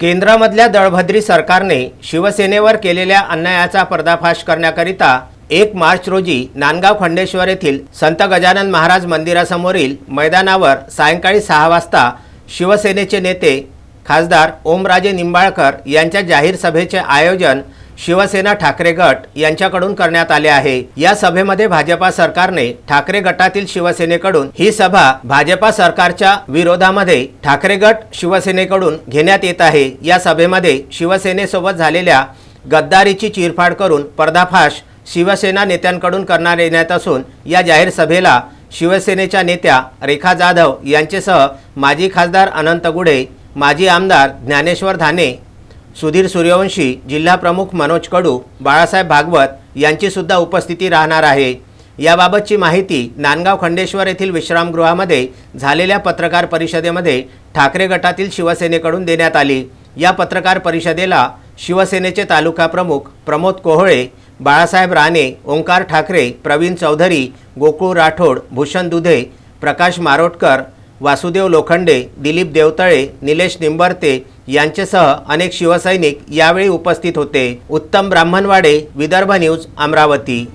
केंद्रामधल्या दळभद्री सरकारने शिवसेनेवर केलेल्या अन्यायाचा पर्दाफाश करण्याकरिता एक मार्च रोजी नांदगाव खंडेश्वर येथील संत गजानन महाराज मंदिरासमोरील मैदानावर सायंकाळी सहा वाजता शिवसेनेचे नेते खासदार ओमराजे निंबाळकर यांच्या जाहीर सभेचे आयोजन शिवसेना ठाकरे गट यांच्याकडून करण्यात आले आहे. या सभेमध्ये भाजपा सरकारने ठाकरे गटातील शिवसेनेकडून ही सभा भाजपा सरकारच्या विरोधामध्ये ठाकरे गट शिवसेनेकडून घेण्यात येत आहे. या सभेमध्ये शिवसेनेसोबत झालेल्या गद्दारीची चिरफाड करून पर्दाफाश शिवसेना नेत्यांकडून करण्यात येण्यात असून या जाहीर सभेला शिवसेनेच्या नेत्या रेखा जाधव यांचेसह माजी खासदार अनंत गुढे माजी आमदार ज्ञानेश्वर धाने सुधीर सूर्यवंशी जिल्हाप्रमुख मनोज कडू बाळासाहेब भागवत यांची सुद्धा उपस्थिती राहणार आहे. याबाबतची माहिती नांदगाव खंडेश्वर येथील विश्रामगृहामध्ये झालेल्या पत्रकार परिषदेमध्ये ठाकरे गटातील शिवसेनेकडून देण्यात आली. या पत्रकार परिषदेला शिवसेनेचे तालुका प्रमुख प्रमोद कोहळे बाळासाहेब राणे ओंकार ठाकरे प्रवीण चौधरी गोकुळ राठोड भूषण दुधे प्रकाश मारोटकर वासुदेव लोखंडे दिलीप देवतळे निलेश निंबरते यांच्यासह अनेक शिवसैनिक यावेळी उपस्थित होते. उत्तम ब्राह्मणवाडे विदर्भ न्यूज अमरावती.